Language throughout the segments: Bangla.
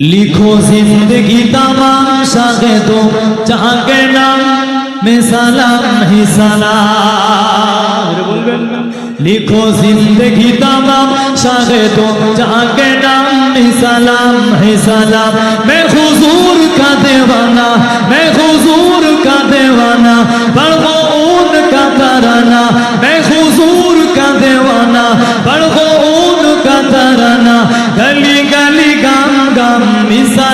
लिखो ज़िंदगी तमाम शागे तो जहाँ के नाम में सलाम ही सलाम। लिखो ज़िंदगी तमाम शागे तो जहाँ के नाम में सलाम ही सलाम। मैं हुजूर का देवाना, मैं हुजूर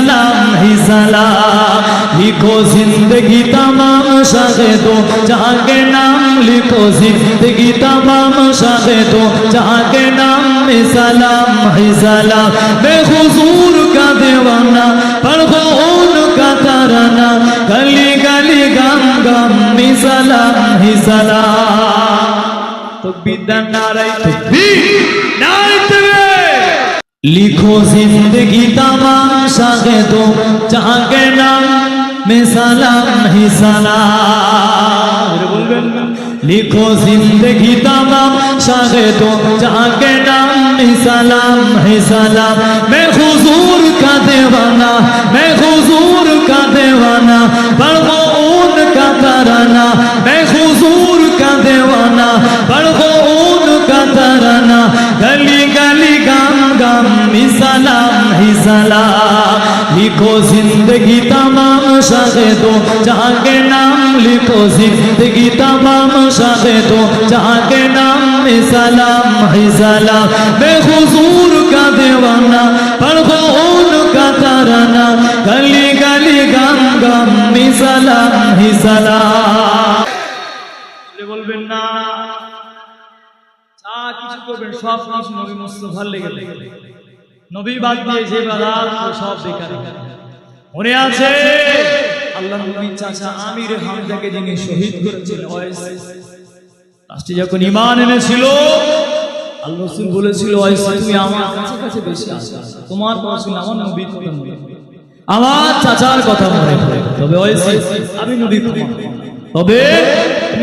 सलाम ही सलाम लिखो जिंदगी तमाम शाहे दो जहाँ के नाम लिखो जिंदगी तमाम शाहे दो जहाँ के नाम में सलाम ही सलाम मैं हुजूर का देवाना पर खून का तराना गली गली गम गम ही सलाम ही सलाम तो बिदन नारायण লিখো জিন্দগি তামাম সাগে তো চাকে নাম মে সালাম হি সালাম। বলবেন, লিখো জিন্দগি তামাম সাগে তো চাকে নাম হি সালাম হি সালাম। মে হুজুর কা দেওয়ানা, মে হুজুর কা দেওয়ানা পড়ো উন কা তারানা, মে হুজুর কা দেওয়ানা পড়ো सलाम ही सलाम लिखो जिंदगी तमाम शागे दो जहाँ के नाम लिखो जिंदगी तमाम शागे दो जहाँ के नाम में सलाम ही सलाम मैं हुजूर का दीवाना पढ़ो उनका तराना गली गली गाम गाम ही सलाम ही सलाम বলবেন না যা কিছু করবেন সব কিছু নবী মুস্তফার লেগে লেগে নবী বাদ দিয়ে যে বাদাত সব বেকার। মনে আছে? আল্লাহ নবী চাচা আমির হামজাকে যিনি শহীদ করেছিলেন ওয়াইস। লাস্টে যখন ঈমান এনেছিল আল্লাহ রাসূল বলেছিল তুমি আমার কাছে বেশি আসো। তোমার কথা আমার নবীর কথা মনে আমার চাচার কথা মনে পড়ে। তবে আমি নবী তবে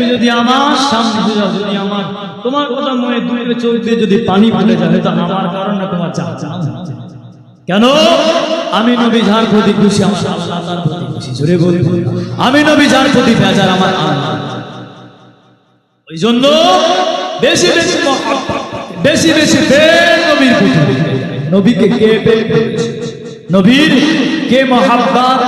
তুমি যদি আমার সামনে যাও, যদি আমার, তোমার কথা মনে দূরে চোখ দিয়ে যদি পানি পড়ে যায় হয়তো আমার কারণে তোমার চাচা কেন? আমি নবী যার প্রতি খুশি, আমার আল্লাহ তার প্রতি খুশি। জোরে বলব আমি নবী যার প্রতি বেজার, আমার আল্লাহ ওই জন্য বেশি বেশি বেশি বেশি নবীর প্রতি। নবীকে কে নবীর কে মহাব্বাত?